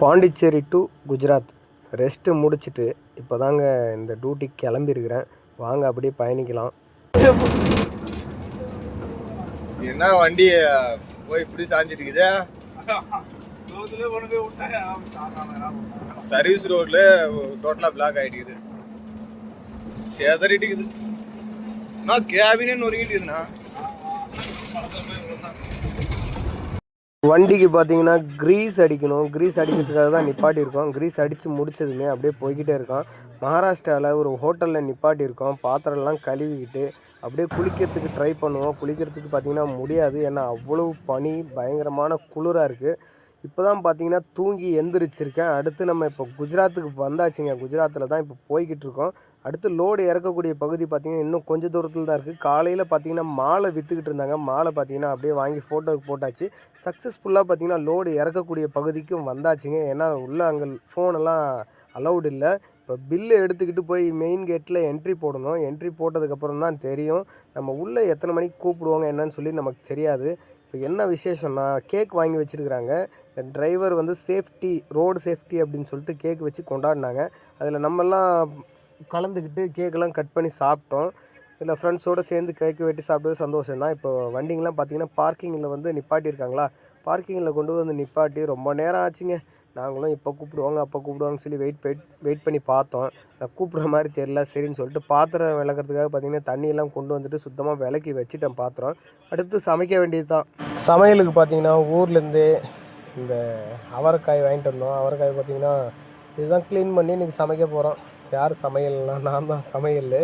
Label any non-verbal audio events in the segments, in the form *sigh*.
Pondicherry to Gujarat. Rest முடிச்சுட்டு இப்போ தாங்க இந்த டியூட்டிக்கு கிளம்பியிருக்கிறேன் வாங்க அப்படியே பயணிக்கலாம். என்ன வண்டி? போய் இப்படி சாஞ்சிட்டு இருக்குது சர்வீஸ் ரோட்ல டோட்டலா பிளாக் ஆயிட்டுக்குது. சேதறிட்டுக்குது. நான் கேபினே நொறுக்கிட்டு இருந்தா வண்டிக்கு பார்த்தீங்கன்னா க்ரீஸ் அடிக்கணும். க்ரீஸ் அடிக்கிறதுக்காக தான் நிப்பாட்டியிருக்கோம். க்ரீஸ் அடித்து முடிச்சதுமே அப்படியே போய்கிட்டே இருக்கோம். மகாராஷ்டிராவில் ஒரு ஹோட்டலில் நிப்பாட்டியிருக்கோம். பாத்திரம்லாம் கழுவிக்கிட்டு அப்படியே குளிக்கிறதுக்கு ட்ரை பண்ணுவோம். குளிக்கிறதுக்கு பார்த்தீங்கன்னா முடியாது. ஏன்னா அவ்வளோ பனி பயங்கரமான குளிராக இருக்குது இப்போ தான் பார்த்தீங்கன்னா தூங்கி எந்திரிச்சிருக்கேன். அடுத்து நம்ம இப்போ குஜராத்துக்கு வந்தாச்சுங்க. குஜராத்தில் தான் இப்போ போய்கிட்டு இருக்கோம். அடுத்து லோடு இறக்கக்கூடிய பகுதி பார்த்திங்கன்னா இன்னும் கொஞ்சம் தூரத்தில் தான் இருக்குது காலையில் பார்த்தீங்கன்னா மாலை விற்றுக்கிட்டு இருந்தாங்க. மாலை பார்த்தீங்கன்னா அப்படியே வாங்கி ஃபோட்டோக்கு போட்டாச்சு. சக்ஸஸ்ஃபுல்லாக பார்த்திங்கன்னா லோடு இறக்கக்கூடிய பகுதிக்கும் வந்தாச்சுங்க. ஏன்னா உள்ளே அங்கே ஃபோனெல்லாம் அலௌடு இல்லை. இப்போ பில்லு எடுத்துக்கிட்டு போய் மெயின் கேட்டில் என்ட்ரி போடணும். என்ட்ரி போட்டதுக்கப்புறம் தான் தெரியும். நம்ம உள்ளே எத்தனை மணிக்கு கூப்பிடுவாங்க என்னன்னு சொல்லி நமக்கு தெரியாது. இப்போ என்ன விசேஷம்னா கேக் வாங்கி வச்சுருக்குறாங்க. டிரைவர் வந்து சேஃப்டி ரோடு சேஃப்டி அப்படின்னு சொல்லிட்டு கேக் வச்சு கொண்டாடினாங்க. அதில் நம்மெல்லாம் கலந்துக்கிட்டு கேக்கெல்லாம் கட் பண்ணி சாப்பிட்டோம். இதில் ஃப்ரெண்ட்ஸோடு சேர்ந்து கேக்கு வெட்டி சாப்பிட்டது சந்தோஷம் தான். இப்போ வண்டிங்கெலாம் பார்த்தீங்கன்னா பார்க்கிங்கில் வந்து நிப்பாட்டியிருக்காங்களா? பார்க்கிங்கில் கொண்டு வந்து நிப்பாட்டி ரொம்ப நேரம் ஆச்சுங்க. நாங்களும் இப்போ கூப்பிடுவாங்க அப்போ கூப்பிடுவாங்கன்னு சொல்லி வெயிட் வெயிட் வெயிட் பண்ணி பார்த்தோம். நான் கூப்பிட்ற மாதிரி தெரில சரின்னு சொல்லிட்டு பாத்திரம் விளக்குறதுக்காக பார்த்தீங்கன்னா தண்ணியெல்லாம் கொண்டு வந்துட்டு சுத்தமாக விளக்கி வச்சுட்டேன் பாத்திரம். அடுத்து சமைக்க வேண்டியது தான். சமையலுக்கு பார்த்தீங்கன்னா ஊர்லேருந்து இந்த அவரைக்காய் வாங்கிட்டு வந்தோம். அவரைக்காய் பார்த்தீங்கன்னா இதுதான் க்ளீன் பண்ணி இன்றைக்கி சமைக்க போகிறோம் யார் சமையல்னா நான் தான் சமையல்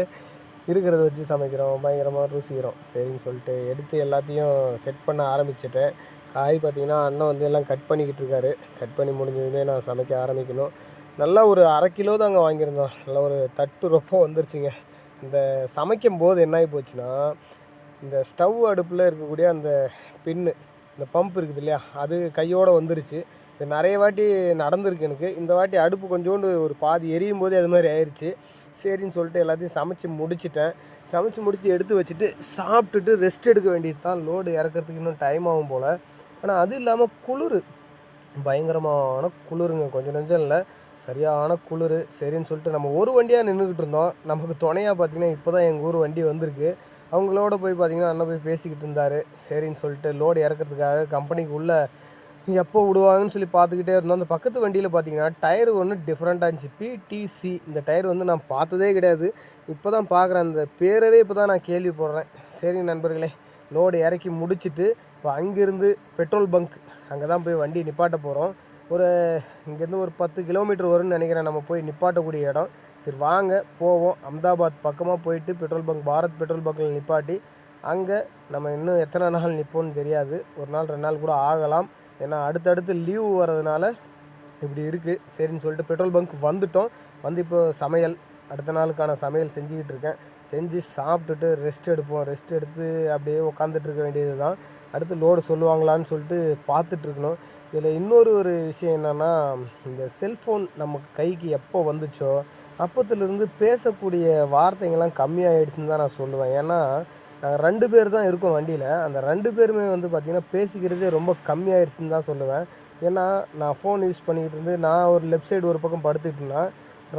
இருக்கிறத வச்சு சமைக்கிறோம் பயங்கரமாக ருசிக்கிறோம். சரின்னு சொல்லிட்டு எடுத்து எல்லாத்தையும் செட் பண்ண ஆரம்பிச்சிட்டேன். காய் பார்த்தீங்கன்னா அண்ணன் வந்து எல்லாம் கட் பண்ணிக்கிட்டு இருக்காரு. கட் பண்ணி முடிஞ்சதுமே நான் சமைக்க ஆரம்பிக்கணும். நல்லா ஒரு அரை கிலோ தாங்க வாங்கியிருந்தோம். நல்லா ஒரு தட்டு ரொப்பம் வந்துருச்சுங்க. இந்த சமைக்கும் போது என்ன ஆகி போச்சுன்னா இந்த ஸ்டவ் அடுப்பில் இருக்கக்கூடிய அந்த பின்னு இந்த பம்ப் இருக்குது இல்லையா அது கையோடு வந்துருச்சு. இது நிறைய வாட்டி நடந்திருக்கு எனக்கு. இந்த வாட்டி அடுப்பு கொஞ்சோண்டு ஒரு பாதி எரியும் போதே அது மாதிரி ஆயிடுச்சு சரின்னு சொல்லிட்டு எல்லாத்தையும் சமைச்சு முடிச்சிட்டேன். சமைச்சு முடித்து எடுத்து வச்சுட்டு சாப்பிட்டுட்டு ரெஸ்ட் எடுக்க வேண்டியது தான் லோடு இறக்கிறதுக்கு இன்னும் டைம் ஆகும் போல். ஆனால் அது இல்லாமல் குளிர். பயங்கரமான குளிருங்க. கொஞ்சம் நெஞ்சம் இல்லை. சரியான குளிர். சரின்னு சொல்லிட்டு நம்ம ஒரு வண்டியாக நின்றுக்கிட்டு இருந்தோம். நமக்கு துணையாக பார்த்தீங்கன்னா இப்போ தான் எங்கள் ஊர் வண்டி வந்திருக்கு. அவங்களோட போய் பார்த்தீங்கன்னா அண்ணன் போய் பேசிக்கிட்டு இருந்தார். சரின்னு சொல்லிட்டு லோடு இறக்கிறதுக்காக கம்பெனிக்கு உள்ளே எப்போ விடுவாங்கன்னு சொல்லி பார்த்துக்கிட்டே இருந்தோம். அந்த பக்கத்து வண்டியில் பார்த்தீங்கன்னா டயர் ஒன்று டிஃப்ரெண்ட்டாக இருந்துச்சு பிடிசி இந்த டயர் வந்து நான் பார்த்ததே கிடையாது. இப்போ தான் பார்க்குறேன். அந்த பேரவே இப்போ தான் நான் கேள்விப்படுறேன். சரி நண்பர்களே லோடு இறக்கி முடிச்சுட்டு இப்போ அங்கேருந்து பெட்ரோல் பங்க் அங்கே தான் போய் வண்டி நிப்பாட்ட போகிறோம் ஒரு இங்கேருந்து ஒரு பத்து கிலோமீட்டர் வரும்னு நினைக்கிறேன். நம்ம போய் நிப்பாட்டக்கூடிய இடம். சரி வாங்க போவோம். அஹமதாபாத் பக்கமாக போயிட்டு பெட்ரோல் பங்க் பாரத் பெட்ரோல் பங்கில் நிப்பாட்டி அங்கே நம்ம இன்னும் எத்தனை நாள் நிற்போம்னு தெரியாது. ஒரு நாள் ரெண்டு நாள் கூட ஆகலாம். ஏன்னா அடுத்தடுத்து லீவு வர்றதுனால இப்படி இருக்குது சரின்னு சொல்லிட்டு பெட்ரோல் பங்க் வந்துட்டோம். வந்து இப்போ சமையல் அடுத்த நாளுக்கான சமையல் செஞ்சுக்கிட்டு இருக்கேன். செஞ்சு சாப்பிட்டுட்டு ரெஸ்ட் எடுப்போம். ரெஸ்ட் எடுத்து அப்படியே உட்காந்துட்டு இருக்க வேண்டியது தான் அடுத்து லோடு சொல்லுவாங்களான்னு சொல்லிட்டு பார்த்துட்ருக்கணும் இதில் இன்னொரு ஒரு விஷயம் என்னென்னா இந்த செல்ஃபோன் நம்ம கைக்கு எப்போ வந்துச்சோ அப்பத்துலேருந்து பேசக்கூடிய வார்த்தைங்கள்லாம் கம்மியாகிடுச்சுன்னு தான் நான் சொல்லுவேன். ஏன்னா நாங்கள் ரெண்டு பேர் தான் இருக்கோம் வண்டியில். அந்த ரெண்டு பேருமே வந்து பார்த்திங்கன்னா பேசிக்கிறதே ரொம்ப கம்மியாயிருச்சுன்னு தான் சொல்லுவேன். ஏன்னா நான் ஃபோன் யூஸ் பண்ணிக்கிட்டு இருந்து நான் ஒரு லெஃப்ட் சைடு ஒரு பக்கம் படுத்துக்கிட்டேன்னா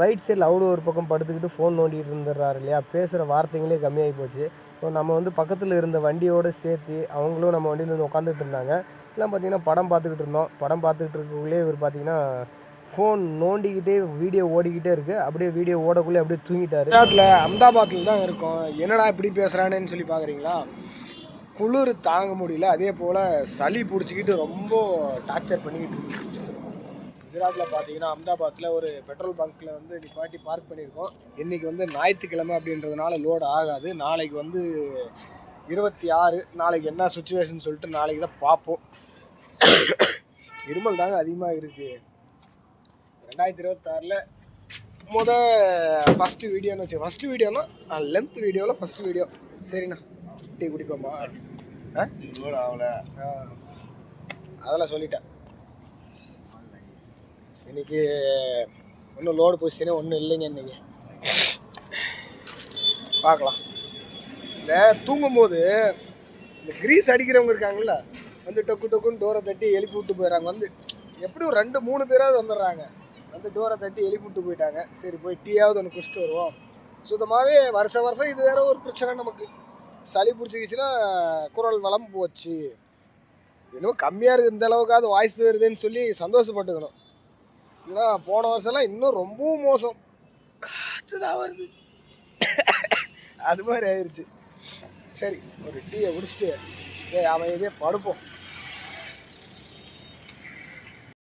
ரைட் சைடில் அவ்வளோ ஒரு பக்கம் படுத்துக்கிட்டு ஃபோன் நோண்டிகிட்டு இருந்துடுறாரு இல்லையா? பேசுகிற வார்த்தைங்களே கம்மியாகி போச்சு. ஸோ நம்ம வந்து பக்கத்தில் இருந்த வண்டியோடு சேர்த்து அவங்களும் நம்ம வண்டியில் வந்து உட்காந்துட்டு இருந்தாங்க. எல்லாம் பார்த்திங்கன்னா படம் பார்த்துக்கிட்டு இருந்தோம். படம் பார்த்துக்கிட்டு இருக்கக்குள்ளே இவர் பார்த்திங்கன்னா ஃபோன் நோண்டிக்கிட்டே வீடியோ ஓடிக்கிட்டே இருக்குது அப்படியே வீடியோ ஓடக்குள்ளே அப்படியே தூங்கிட்டார். குஜராத்தில் அஹமதாபாத்தில் தான் இருக்கோம். என்னடா இப்படி பேசுகிறானேன்னு சொல்லி பார்க்குறீங்களா குளிர் தாங்க முடியல. அதே போல் சளி பிடிச்சிக்கிட்டு ரொம்ப டார்ச்சர் பண்ணிக்கிட்டு இருக்கு. குஜராத்தில் பார்த்தீங்கன்னா அஹமதாபாத்தில் ஒரு பெட்ரோல் பங்க்கில் வந்து நிப்பாட்டி பார்க் பண்ணியிருக்கோம். இன்றைக்கி வந்து ஞாயிற்றுக்கிழமை அப்படின்றதுனால லோடு ஆகாது. நாளைக்கு வந்து இருபத்தி ஆறு. நாளைக்கு என்ன சுச்சுவேஷன் சொல்லிட்டு நாளைக்கு தான் பார்ப்போம். *coughs* இருமல் தாங்க அதிகமாக இருக்குது ரெண்டாயிரத்தி இருபத்தாறில் முத ஃபஸ்ட்டு வீடியோன்னு வச்சு ஃபஸ்ட்டு வீடியோனா லென்த் வீடியோவில் ஃபஸ்ட்டு வீடியோ சரிண்ணா. டீ குடிப்போம்மா ஆ? லோடு ஆகல ஆ. அதெல்லாம் சொல்லிட்டேன். இன்னைக்கு ஒன்றும் லோடு பொசிஷனே ஒன்றும் இல்லைங்க இன்னைக்கு. பார்க்கலாம். இந்த தூங்கும்போது இந்த கிரீஸ் அடிக்கிறவங்க இருக்காங்கல்ல வந்து டொக்கு டொக்குன்னு டோரை தட்டி எழுப்பி விட்டு போயிடறாங்க. வந்து எப்படி ஒரு ரெண்டு மூணு பேராவது வந்துடுறாங்க. வந்து டோரை தட்டி எழுப்பிட்டு போயிட்டாங்க. சரி போய் டீயாவது ஒன்று குடிச்சிட்டு வருவோம். சுத்தமாகவே வருஷம் வருஷம் இது வேற ஒரு பிரச்சனை நமக்கு. சளி பிடிச்சிக்கிச்சுன்னா குரல் வளம் போச்சு. இன்னும் கம்மியாக இருக்குது இந்த அளவுக்காவது வாய்ஸ் வருதுன்னு சொல்லி சந்தோஷப்பட்டுக்கணும். ஏன்னா போன வருஷம்லாம் இன்னும் ரொம்பவும் மோசம். காற்று தான் வருது. அது மாதிரி ஆயிடுச்சு சரி ஒரு டீயை குடிச்சிட்டு அவன் இதே படுப்போம்.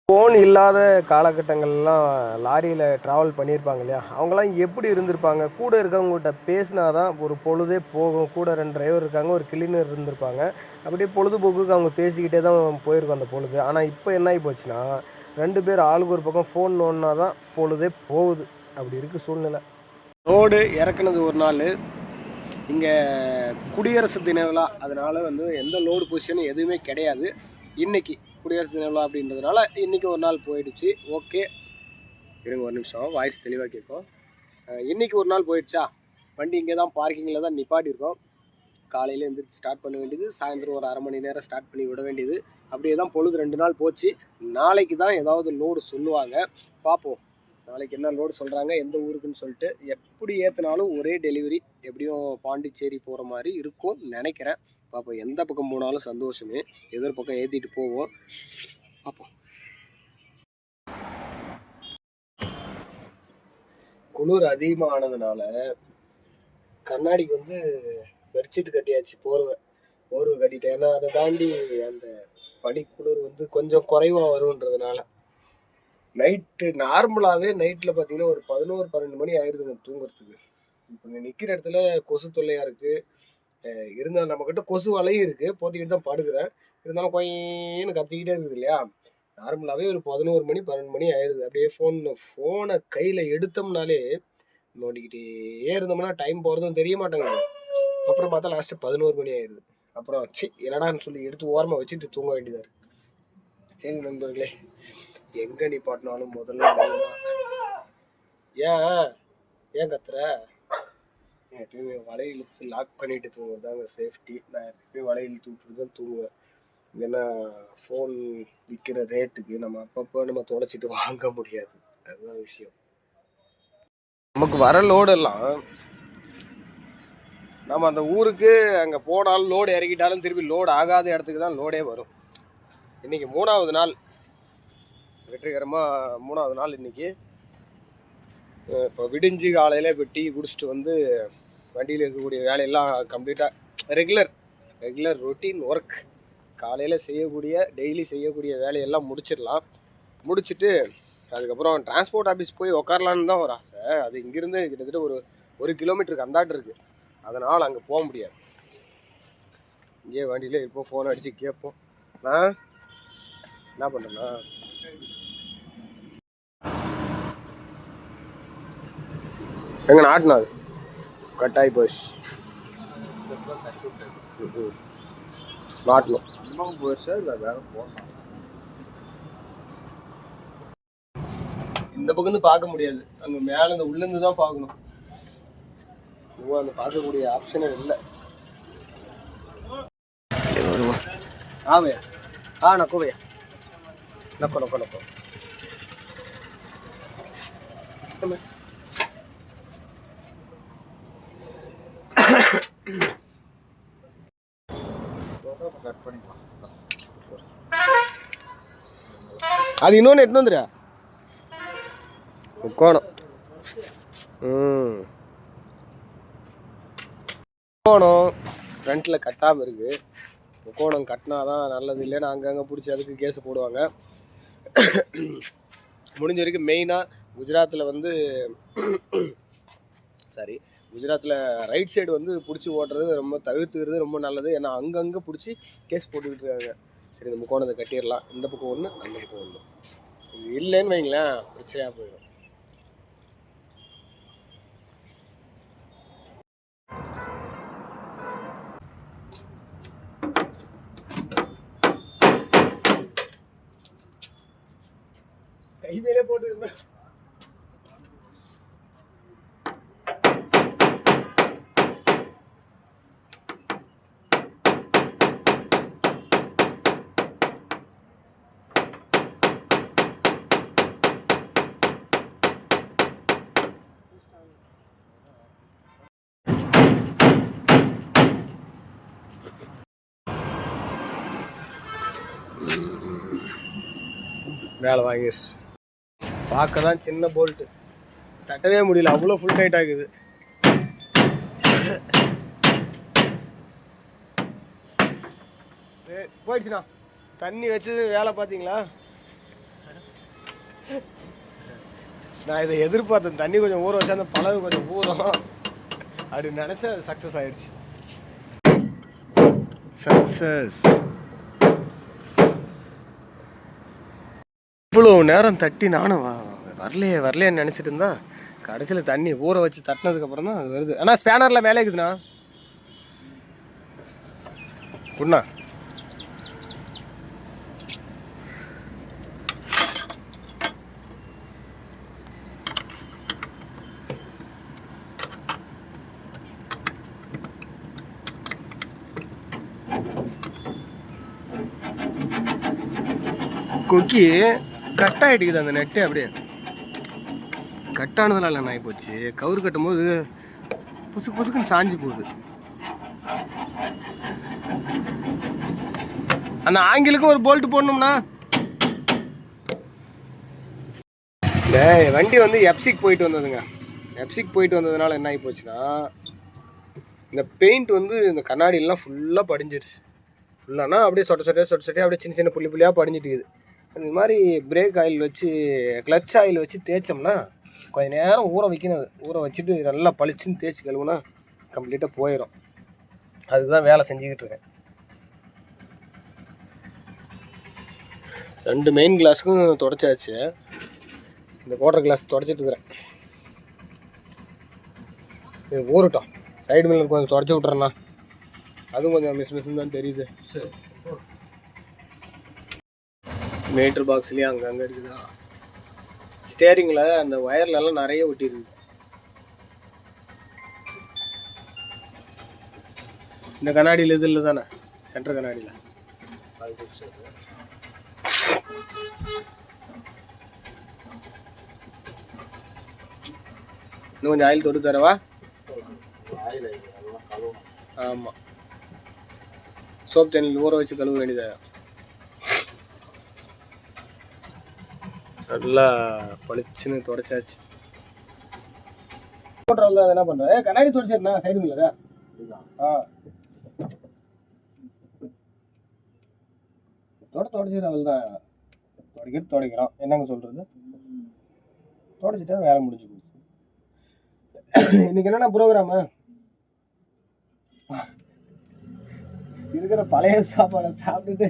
ஃபோன் இல்லாத காலகட்டங்கள்லாம் லாரியில் ட்ராவல் பண்ணியிருப்பாங்க இல்லையா? அவங்களாம் எப்படி இருந்திருப்பாங்க? கூட இருக்கவங்ககிட்ட பேசினா தான் ஒரு பொழுதே போகும். கூட ரெண்டு டிரைவர் இருக்காங்க ஒரு கிளீனர் இருந்திருப்பாங்க. அப்படியே பொழுதுபோக்குக்கு அவங்க பேசிக்கிட்டே தான் போயிருக்கோம் அந்த பொழுது. ஆனால் இப்போ என்ன ஆகி போச்சுன்னா ரெண்டு பேர் ஆளுக்கு ஒரு பக்கம் ஃபோன் நோன்னா தான் பொழுதே போகுது. அப்படி இருக்குது சூழ்நிலை. ரோடு இறக்குனது ஒரு நாள். இங்கே குடியரசு தின விழா. அதனால் வந்து எந்த லோடு பொசிஷனும் எதுவுமே கிடையாது. இன்றைக்கி குடியரசு தின விழா அப்படின்றதுனால இன்றைக்கி ஒரு நாள் போயிடுச்சு. ஓகே. இருங்க ஒரு நிமிஷம். வாய்ஸ் தெளிவாக கேட்கும். இன்றைக்கி ஒரு நாள் போயிடுச்சா? வண்டி இங்கே தான் பார்க்கிங்கில் தான் நிப்பாட்டியிருக்கோம். காலையில் எழுந்திரிச்சு ஸ்டார்ட் பண்ண வேண்டியது சாயந்தரம் ஒரு அரை மணி நேரம் ஸ்டார்ட் பண்ணி விட வேண்டியது. அப்படியே தான் பொழுது ரெண்டு நாள் போச்சு. நாளைக்கு தான் ஏதாவது லோடு சொல்லுவாங்க. பார்ப்போம். நாளைக்கு என்ன லோடு சொல்கிறாங்க எந்த ஊருக்குன்னு சொல்லிட்டு எப்படி ஏற்றினாலும் ஒரே டெலிவரி எப்படியும் பாண்டிச்சேரி போகிற மாதிரி இருக்கும்னு நினைக்கிறேன். பார்ப்போம் எந்த பக்கம் போனாலும் சந்தோஷமே. எதிர் பக்கம் ஏற்றிட்டு போவோம். பார்ப்போம் குளிர் அதிகமானதுனால கண்ணாடிக்கு வந்து பெட்ஷீட் கட்டியாச்சு போர்வை போர்வை கட்டிட்டேன். ஏன்னா அதை தாண்டி அந்த பனி குளிர் வந்து கொஞ்சம் குறைவாக வருன்றதுனால நைட்டு நார்மலாகவே நைட்டில் பார்த்தீங்கன்னா ஒரு பதினோரு பன்னெண்டு மணி ஆயிடுதுங்க தூங்குறதுக்கு. இப்போ நிற்கிற இடத்துல கொசு தொல்லையாக இருக்குது இருந்தால் நம்மக்கிட்ட கொசு வலையும் இருக்குது போத்திக்கிட்டு தான் படுக்கிறேன். இருந்தாலும் கொயின்னு கத்திக்கிட்டே இருக்குது இல்லையா? நார்மலாகவே ஒரு பதினோரு மணி பன்னெண்டு மணி ஆயிடுது அப்படியே ஃபோன் ஃபோனை கையில் எடுத்தோம்னாலே நோண்டிக்கிட்டே இருந்தோம்னா டைம் போகிறதும் தெரிய மாட்டேங்குது. அப்புறம் பார்த்தா லாஸ்ட்டு பதினோரு மணி ஆயிடுது அப்புறம் சி என்னடான்னு சொல்லி எடுத்து ஓரமாக வச்சுட்டு தூங்க வேண்டியதாக இருக்குது சரி நண்பர்களே எங்கே நிப்பாட்டினாலும் முதல்ல ஏன்? ஏன் கத்துற? எப்பயுமே வலை இழுத்து லாக் பண்ணிட்டு தூங்குறது தாங்க சேஃப்டி நான் எப்பயும் வலை இழுத்து விட்டுட்டு தான் தூங்குவேன். ஏன்னா ஃபோன் விற்கிற ரேட்டுக்கு நம்ம அப்பப்போ நம்ம தொலைச்சிட்டு வாங்க முடியாது. அதுதான் விஷயம். நமக்கு வர லோடெல்லாம் நம்ம அந்த ஊருக்கு அங்கே போனாலும் லோடு இறக்கிட்டாலும் திருப்பி லோடு ஆகாத இடத்துக்கு தான் லோடே வரும். இன்னைக்கு மூணாவது நாள். வெற்றிகரமாக மூணாவது நாள் இன்றைக்கி இப்போ விடிஞ்சு காலையில் இப்போ டீ குடிச்சிட்டு வந்து வண்டியில் இருக்கக்கூடிய வேலையெல்லாம் கம்ப்ளீட்டாக ரெகுலர் ரெகுலர் ரொட்டீன் ஒர்க் காலையில் செய்யக்கூடிய டெய்லி செய்யக்கூடிய வேலையெல்லாம் முடிச்சிடலாம். முடிச்சுட்டு அதுக்கப்புறம் டிரான்ஸ்போர்ட் ஆஃபீஸ் போய் உக்காரலான்னு தான் ஒரு ஆசை. அது இங்கேருந்து கிட்டத்தட்ட ஒரு ஒரு கிலோமீட்டருக்கு அந்தாட்டு இருக்குது அதனால் அங்கே போக முடியாது. இங்கேயே வண்டியில் இருப்போம் ஃபோன் அடித்து கேட்போம். நான் என்ன பண்ணுறேன்னா எங்க நாட்டினா அது கட்டாய் பஸ் நாட்டணும் இந்த பக்கம் இருந்து பார்க்க முடியாது. அங்க மேல இந்த உள்ள இருந்து தான் பார்க்கணும். இன்னும் அந்த பார்க்கக்கூடிய ஆப்ஷனே இல்லை. ஆவையா ஆ நக்கோ பையா. நக்கோ நக்கோ நக்கோ. கட் பண்ணிக்கலாம். அது இன்னொன்று எட்டு வந்துரு. முக்கோணம் ம். முக்கோணம் ஃப்ரண்ட்டில் கட்டாமல் இருக்கு. முக்கோணம் கட்டினா தான் நல்லது. இல்லைன்னா அங்கங்கே பிடிச்சி அதுக்கு கேஸ் போடுவாங்க. முடிஞ்ச வரைக்கும் மெயினாக குஜராத்தில் வந்து சாரி குஜராத்தில் ரைட் சைடு வந்து பிடிச்சி ஓட்டுறது ரொம்ப தவிர்த்துக்கிறது ரொம்ப நல்லது. ஏன்னா அங்கங்கே பிடிச்சி கேஸ் போட்டுக்கிட்டு இருக்காங்க. சரி இந்த முக்கோணத்தை கட்டிடலாம். இந்த பக்கம் ஒன்று அந்த பக்கம் ஒன்று இது இல்லைன்னு வைங்களேன் பிரச்சனையாக போயிடும். கைவேலே மேலே வேலை வாங்கிடுச்சு பார்க்க தான் சின்ன போல்ட்டு தட்டவே முடியல. அவ்வளோ ஃபுல் டைட் ஆகுது. போயிடுச்சுண்ணா. தண்ணி வச்சது வேலை பார்த்தீங்களா? நான் இதை எதிர்பார்த்தேன். தண்ணி கொஞ்சம் ஊற வச்சா அந்த பழகு கொஞ்சம் ஊறும். அப்படின்னு நினச்சா சக்ஸஸ் ஆயிடுச்சு. சக்ஸஸ் இவ்வளோ நேரம் தட்டி நானும் வரலையே வரலையேன்னு நினச்சிட்டு இருந்தா கடைசியில் தண்ணி ஊற வச்சு தட்டினதுக்கப்புறம் தான் அது வருது. ஆனால் ஸ்பேனரில் மேலே இருக்குதுண்ணா. குண்ணா கொக்கி கட் ஆகிட்டுக்குது அந்த நெட்டு அப்படியே. கட்டானதுல இல்லை நாய் போச்சு. கவுரு கட்டும்போது புசுக்கு புசுக்குன்னு சாஞ்சு போகுது. அந்த ஆங்கிலுக்கும் ஒரு போல்ட் போடணும்னா டேய் வண்டி வந்து எப்சிக் போயிட்டு வந்ததுங்க. எப்சிக் போயிட்டு வந்ததுனால என்ன ஆகி போச்சுன்னா இந்த பெயிண்ட் வந்து இந்த கண்ணாடியெல்லாம் ஃபுல்லாக படிஞ்சிருச்சு. ஃபுல்லானா அப்படியே சொட்ட சொட்டையாக சொட்ட சொட்டையாக அப்படியே சின்ன சின்ன புள்ளி புள்ளியாக படிஞ்சிட்டுக்குது இந்த மாதிரி பிரேக் ஆயில் வச்சு கிளச் ஆயில் வச்சு தேய்ச்சோம்னா கொஞ்ச நேரம் ஊற வைக்கணும். அது. ஊற வச்சுட்டு நல்லா பளிச்சுன்னு தேய்ச்சி கழுவுனா கம்ப்ளீட்டாக போயிடும் அதுதான் வேலை செஞ்சுக்கிட்டு இருக்கேன். ரெண்டு மெயின் கிளாஸுக்கும் தொடச்சாச்சு. இந்த குவார்டர் கிளாஸ் தொடச்சிட்டு இருக்கிறேன். இது ஊறட்டும். சைடு மில்லர் கொஞ்சம் தொடச்சி விட்றேண்ணா அதுவும் கொஞ்சம் மிஸ் மிஸ்ன்னு தான் தெரியுது. சரி. மீட்டர் பாக்ஸ்லேயும் அங்கங்கே இருக்குதா? ஸ்டேரிங்கில் அந்த ஒயர்லலாம் நிறைய ஒட்டியிருக்கு. இந்த கண்ணாடியில் இது இல்லை தானே சென்டர் கண்ணாடியில். இன்னும் கொஞ்சம் ஆயில் தொட்டு தரவா? ஆமாம் சோப் தண்ணியில் ஊற வச்சு கழுவ வேண்டியதாக நல்லா பளிச்சுன்னு தொடச்சாச்சு. போட்டுறதுல என்ன பண்ணுறேன் கண்ணாடி தொடச்சிருந்தா சைடு மில்லரா ஆ. தொட தொடச்சிடும் அவள் தான் தொடக்கிட்டு துடைக்கிறோம். என்னங்க சொல்கிறது தொடச்சிட்டா வேலை முடிஞ்சு போச்சு. இன்னைக்கு என்னென்ன ப்ரோக்ராமு இருக்கிற பழைய சாப்பாடை சாப்பிட்டுட்டு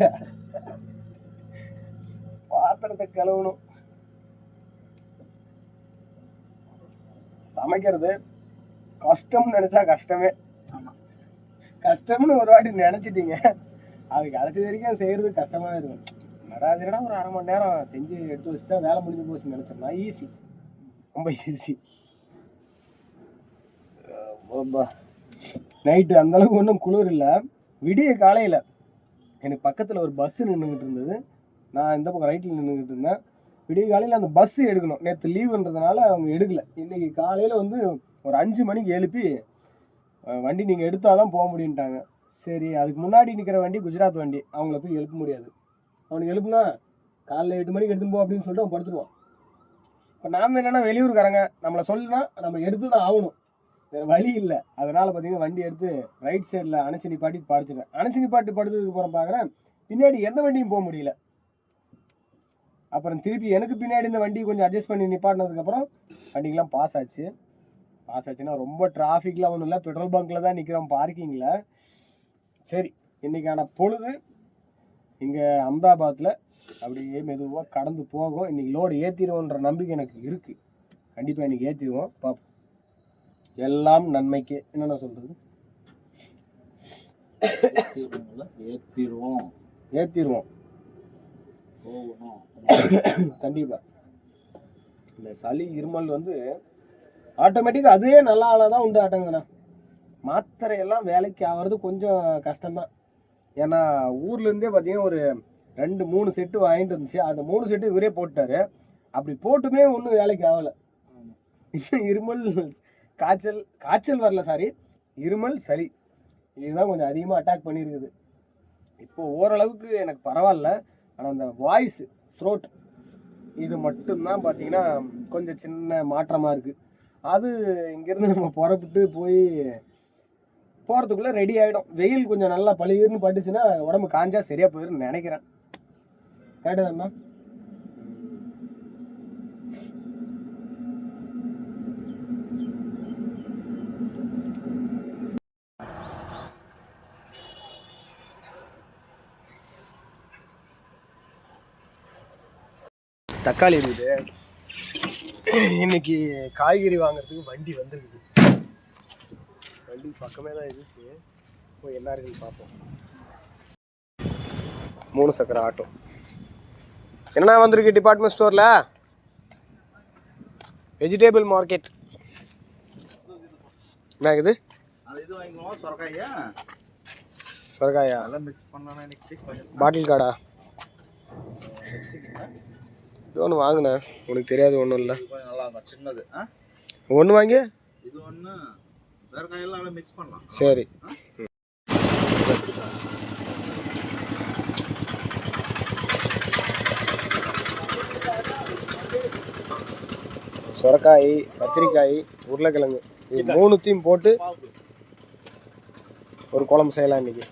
பாத்திரத்தை கழுவணும். சமைக்கிறது கஷ்டம்னு நினைச்சா கஷ்டமே. கஷ்டம்னு ஒரு வாட்டி நினைச்சிட்டீங்க. அது கடைசி வரைக்கும் செய்யறது கஷ்டமா இருக்கும். நடாதுனா ஒரு அரை மணி நேரம் செஞ்சு எடுத்து வச்சுட்டா வேலை முடிஞ்சு போச்சுன்னு நினைச்சோம்னா ஈஸி ரொம்ப ஈஸி நைட்டு அந்தளவுக்கு ஒன்றும் குளிர் இல்லை. விடிய காலையில் எனக்கு பக்கத்தில் ஒரு பஸ் நின்றுக்கிட்டு இருந்தது. நான் இந்த பக்கம் ரைட்டில் நின்றுக்கிட்டு இருந்தேன். விடிய காலையில் அந்த பஸ் எடுக்கணும். நேற்று லீவுன்றதுனால அவங்க எடுக்கல. இன்னைக்கு காலையில் வந்து ஒரு அஞ்சு மணிக்கு எழுப்பி வண்டி நீங்கள் எடுத்தால் தான் போக முடியுன்ட்டாங்க சரி அதுக்கு முன்னாடி நிற்கிற வண்டி குஜராத் வண்டி. அவங்கள போய் எழுப்ப முடியாது. அவனுக்கு எழுப்புனா காலைல எட்டு மணிக்கு எடுத்துன்னு போ அப்படின்னு சொல்லிட்டு அவன் படுத்துருவான். இப்போ நாம் என்னென்னா வெளியூர்காரங்க. நம்மளை சொல்லுனா நம்ம எடுத்து தான் ஆகணும். வேறு வழி இல்லை. அதனால் பார்த்தீங்கன்னா வண்டி எடுத்து ரைட் சைடில் அணைச்சி நிப்பாட்டி படுத்துட்டேன் அணைச்சி நிப்பாட்டி படுத்ததுக்கு அப்புறம் பார்க்குறேன் பின்னாடி எந்த வண்டியும் போக முடியல. அப்புறம் திருப்பி எனக்கு பின்னாடி இந்த வண்டி கொஞ்சம் அட்ஜஸ்ட் பண்ணி நிப்பாட்டினதுக்கப்புறம் வண்டிக்கெலாம் பாஸ் ஆச்சு. பாஸ் ஆச்சுன்னா ரொம்ப டிராஃபிக்லாம் ஒன்றும் இல்லை. பெட்ரோல் பங்க்கில் தான் நிற்கிறோம் பார்க்கிங்கில் சரி இன்னைக்கான பொழுது இங்கே அஹமதாபாத்தில் அப்படியே மெதுவாக கடந்து போகும். இன்னைக்கு லோடு ஏற்றிடுவோன்ற நம்பிக்கை எனக்கு இருக்குது கண்டிப்பாக இன்னைக்கு ஏற்றிடுவோம் பார்ப்போம் எல்லாம் நன்மைக்கு. என்னென்ன சொல்கிறது ஏத்திருவோம் ஏற்றிடுவோம் போகணும் *coughs* கண்டிப்பாக இந்த சளி இருமல் வந்து ஆட்டோமேட்டிக்காக அதே நல்ல ஆளாக தான் உண்டு ஆட்டங்கண்ணா. மாத்திரையெல்லாம் வேலைக்கு ஆகிறது கொஞ்சம் கஷ்டம்தான். ஏன்னா ஊர்லேருந்தே பார்த்தீங்கன்னா ஒரு ரெண்டு மூணு செட்டு வாங்கிட்டு இருந்துச்சு. அந்த மூணு செட்டு இவரே போட்டாரு அப்படி போட்டுமே ஒன்றும் வேலைக்கு ஆகலை. *laughs* இருமல் காய்ச்சல் காய்ச்சல் வரல சாரி இருமல் சளி. இதுதான் கொஞ்சம் அதிகமாக அட்டாக் பண்ணியிருக்குது இப்போ ஓரளவுக்கு எனக்கு பரவாயில்ல. ஆனால் அந்த வாய்ஸ் த்ரோட் இது மட்டும்தான் பார்த்தீங்கன்னா கொஞ்சம் சின்ன மாற்றமாக இருக்குது அது இங்கேருந்து நம்ம புறப்பட்டு போய் போகிறதுக்குள்ளே ரெடி ஆகிடும் வெயில் கொஞ்சம் நல்லா பழகிருன்னு பட்டுச்சுன்னா உடம்பு காஞ்சா சரியாக போயிடும்னு நினைக்கிறேன். கரெக்டு தானே தக்காளி இருக்குது. இன்னைக்கு காய்கறி வாங்குறதுக்கு வண்டி வந்துருக்குது. வண்டி பக்கமே தான் இருந்துச்சு போய் என்ன இருக்குன்னு பார்ப்போம். மூணு சக்கர ஆட்டோ. என்ன வந்திருக்கு டிபார்ட்மெண்ட் ஸ்டோரில் வெஜிடேபிள் மார்க்கெட் என்ன இது? சொரக்காயா? பாட்டில் காடா இது ஒன்று வாங்கினேன் உனக்கு தெரியாது ஒன்றும் இல்லை. நல்லா இருக்கும் சின்னது ஒன்று வாங்கி இது ஒன்று வேற காயெல்லாம் மிக்ஸ் பண்ணலாம். சரி. சொரக்காய் கத்திரிக்காய் உருளைக்கிழங்கு இது மூணுத்தையும் போட்டு ஒரு குழம்பு செய்யலாம் இன்னைக்கு.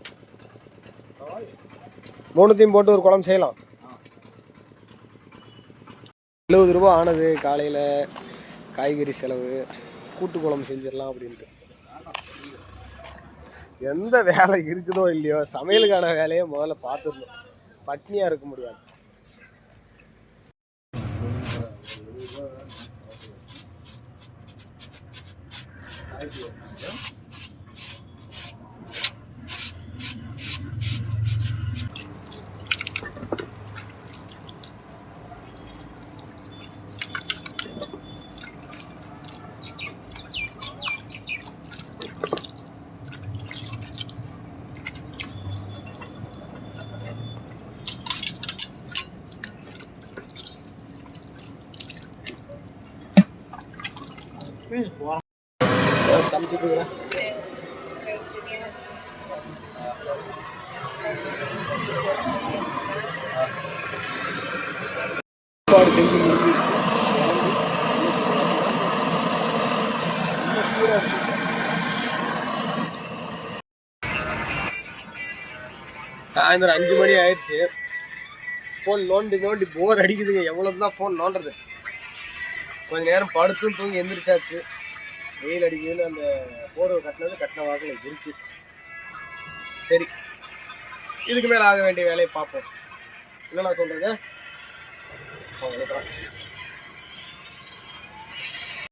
மூணுத்தையும் போட்டு ஒரு குழம்பு செய்யலாம். எழுபது ரூபா ஆனது காலையில் காய்கறி செலவு கூட்டு குழம்பு செஞ்சிடலாம் அப்படின்ட்டு. எந்த வேலை இருக்குதோ இல்லையோ சமையலுக்கான வேலையை முதல்ல பார்த்துடணும். பட்னியாக இருக்க முடியாது. சமைச்சிட்டுங்களா செஞ்சு முடிஞ்சிருச்சு. சாயந்தரம் அஞ்சு மணி ஆயிடுச்சு. ஃபோன் நோண்டி நோண்டி போர் அடிக்குதுங்க. எவ்வளோ தான் ஃபோன் நோண்டுறது. கொஞ்சம் நேரம் படுத்தும் தூங்கி எந்திரிச்சாச்சு. வெயில் அடிக்கையில் அந்த போர்வை கட்டினது கட்டின வாக்கில் இருக்கு. சரி. இதுக்கு மேலே ஆக வேண்டிய வேலையை பார்ப்போம். என்ன நான் சொல்கிறேங்க அவ்வளோதான்